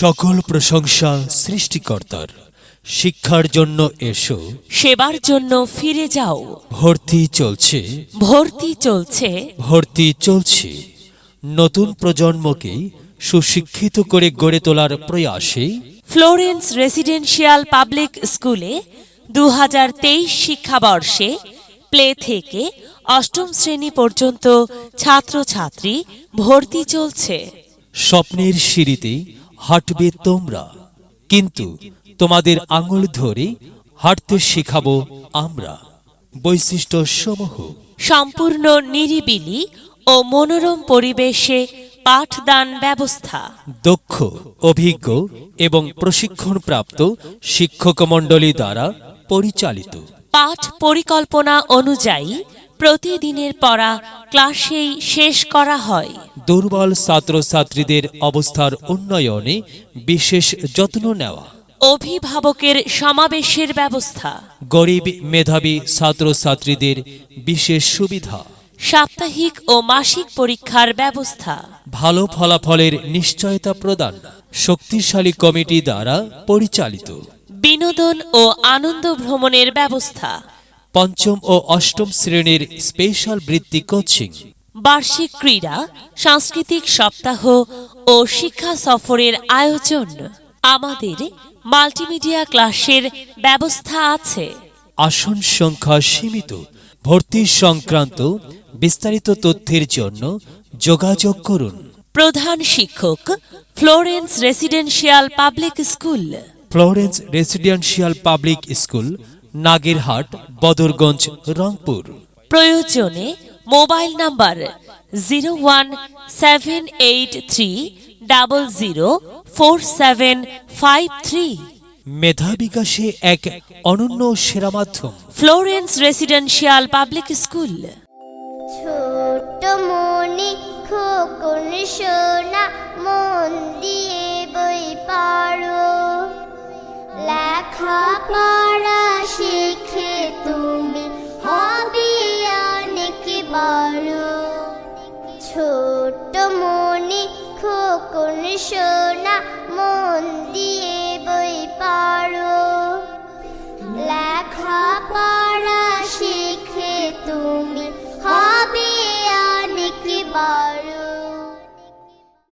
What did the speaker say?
সকল প্রশংসা সৃষ্টিকর্তার। শিক্ষার জন্য এসো। সেবার জন্য ফিরে যাও। ভর্তি চলছে। ভর্তি চলছে। ভর্তি চলছে। নতুন প্রজন্মকে সুশিক্ষিত করে গড়ে তোলার প্রয়াসে ফ্লোরেন্স রেসিডেন্সিয়াল পাবলিক স্কুলে দু হাজার তেইশ শিক্ষাবর্ষে প্লে থেকে অষ্টম শ্রেণি পর্যন্ত ছাত্রছাত্রী ভর্তি চলছে। স্বপ্নের সিঁড়িতে হাঁটবে তোমরা। কিন্তু তোমাদের আঙুল ধরে হাঁটতে শেখাবো আমরা। বৈশিষ্ট্য সমূহ সম্পূর্ণ নিরিবিলি ও মনোরম পরিবেশে পাঠদান ব্যবস্থা। দক্ষ অভিজ্ঞ এবং প্রশিক্ষণপ্রাপ্ত শিক্ষক মণ্ডলী দ্বারা পরিচালিত। পাঠ পরিকল্পনা অনুযায়ী প্রতিদিনের পড়া ক্লাসেই শেষ করা হয়। দুর্বল ছাত্রছাত্রীদের অবস্থার উন্নয়নে বিশেষ যত্ন নেওয়া। অভিভাবকের সমাবেশের ব্যবস্থা। গরিব মেধাবী ছাত্রছাত্রীদের বিশেষ সুবিধা। সাপ্তাহিক ও মাসিক পরীক্ষার ব্যবস্থা। ভালো ফলাফলের নিশ্চয়তা প্রদান। শক্তিশালী কমিটি দ্বারা পরিচালিত। বিনোদন ও আনন্দ ভ্রমণের ব্যবস্থা। পঞ্চম ও অষ্টম শ্রেণির স্পেশাল বৃত্তি কোচিং। বার্ষিক ক্রীড়া সাংস্কৃতিক সপ্তাহ ও শিক্ষা সফরের আয়োজন। আমাদের মাল্টিমিডিয়া ক্লাসের ব্যবস্থা আছে। আসন সংখ্যা সীমিত ভর্তি সংক্রান্ত বিস্তারিত তথ্যের জন্য যোগাযোগ করুন। প্রধান শিক্ষক Florence residential public school. Florence residential public school Nagerhat Badarganj Rangpur. প্রয়োজনে mobile number zero one seven eight three double zero four seven five three. মেধা বিকাশে এক অনন্য সেরা মাধ্যম। Florence residential public school. ছোট মনে খোকন সোনা মন দিয়ে বই পারো। লেখা পড়ো ছোট মনি খোকন সোনা মন